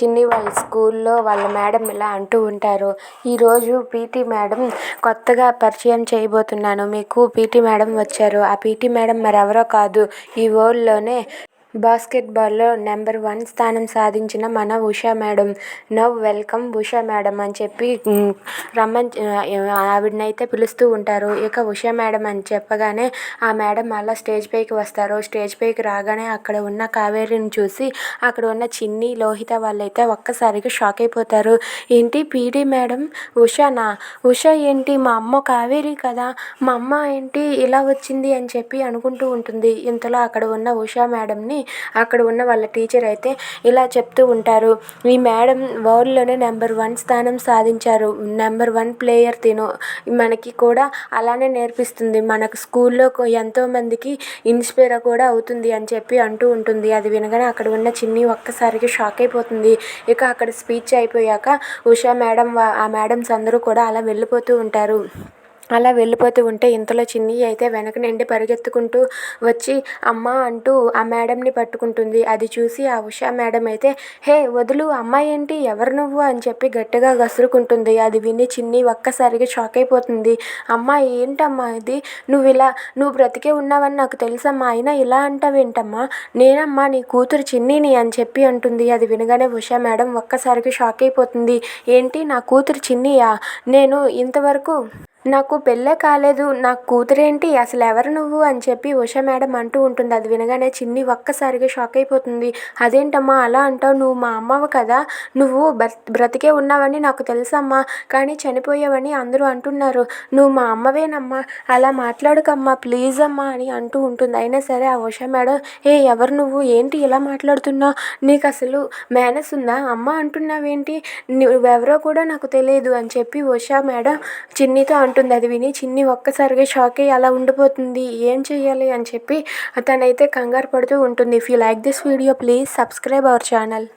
చిన్ని వాళ్ళ స్కూల్లో వాళ్ళ మేడం ఇలా అంటూ ఉంటారు ఈరోజు పీటీ మేడం కొత్తగా పరిచయం చేయబోతున్నాను మీకు పీటీ మేడం వచ్చారు ఆ పీటీ మేడం మరెవరో కాదు ఈ వరల్డ్లోనే బాస్కెట్బాల్లో నెంబర్ వన్ స్థానం సాధించిన మన Usha madam. Now welcome Usha madam అని చెప్పి రమ్మని ఆవిడనైతే పిలుస్తూ ఉంటారు. ఇక ఉషా మేడం అని చెప్పగానే ఆ మేడం అలా స్టేజ్ పైకి వస్తారు. స్టేజ్ పైకి రాగానే అక్కడ ఉన్న కావేరిని చూసి అక్కడ ఉన్న చిన్ని లోహిత వాళ్ళైతే ఒక్కసారిగా షాక్ అయిపోతారు. ఏంటి పీడీ మేడం? ఉషానా? ఉషా ఏంటి? మా అమ్మ కావేరి కదా. మా అమ్మ ఏంటి? ఇలా వచ్చింది అని చెప్పి అనుకుంటూ ఉంటుంది. ఇంతలో అక్కడ ఉన్న ఉషా మేడంని అక్కడ ఉన్న వాళ్ళ టీచర్ అయితే ఇలా చెప్తూ ఉంటారు. ఈ మేడం వరల్డ్లోనే నెంబర్ వన్ స్థానం సాధించారు. నెంబర్ వన్ ప్లేయర్ తిను మనకి కూడా అలానే నేర్పిస్తుంది. మనకు స్కూల్లో ఎంతోమందికి ఇన్స్పైర్ కూడా అవుతుంది అని చెప్పి అంటూ ఉంటుంది. అది వినగానే అక్కడ ఉన్న చిన్ని ఒక్కసారికి షాక్ అయిపోతుంది. ఇక అక్కడ స్పీచ్ అయిపోయాక ఉషా మేడం ఆ మేడమ్స్ అందరూ కూడా అలా వెళ్ళిపోతూ ఉంటారు. అలా వెళ్ళిపోతూ ఉంటే ఇంతలో చిన్ని అయితే వెనక నుండి పరిగెత్తుకుంటూ వచ్చి అమ్మ అంటూ ఆ మేడంని పట్టుకుంటుంది. అది చూసి ఆ ఉషా మేడం అయితే హే వదులు అమ్మాయి ఏంటి? ఎవరు నువ్వు? అని చెప్పి గట్టిగా గసురుకుంటుంది. అది విని చిన్ని ఒక్కసారిగా షాక్ అయిపోతుంది. అమ్మ ఏంటమ్మా ఇది? నువ్వు ఇలా నువ్వు బ్రతికే ఉన్నావని నాకు తెలుసమ్మా. అయినా ఇలా అంటావేంటమ్మా? నేనమ్మా నీ కూతురు చిన్నిని అని చెప్పి అంటుంది. అది వినగానే ఉషా మేడం ఒక్కసారిగా షాక్ అయిపోతుంది. ఏంటి? నా కూతురు చిన్నియా? నేను ఇంతవరకు నాకు పెళ్ళే కాలేదు నా కూతురేంటి అసలు ఎవరు నువ్వు అని చెప్పి ఉషా మేడం అంటూ ఉంటుంది. అది వినగానే చిన్ని ఒక్కసారిగా షాక్ అయిపోతుంది. అదేంటమ్మా అలా అంటావు? నువ్వు మా అమ్మవు కదా? నువ్వు బ్రతికే ఉన్నావని నాకు తెలుసమ్మా కానీ చనిపోయావని అందరూ అంటున్నారు. నువ్వు మా అమ్మవేనమ్మా అలా మాట్లాడుకమ్మా ప్లీజ్ అమ్మా అని అంటూ ఉంటుంది. అయినా సరే ఆ ఉషా మేడం ఏ ఎవరు నువ్వు? ఏంటి ఇలా మాట్లాడుతున్నావు నీకు అసలు మేనస్ ఉందా? అమ్మ అంటున్నావేంటి? నువ్వెవరో కూడా నాకు తెలియదు అని చెప్పి ఉషా మేడం చిన్నితో అంటుంది. అది విని చిన్ని ఒక్కసారిగా షాక్ అయ్యి అలా ఉండిపోతుంది ఏం చేయాలి అని చెప్పి తనైతే కంగారు పడుతూ ఉంటుంది. If you like this video please subscribe our channel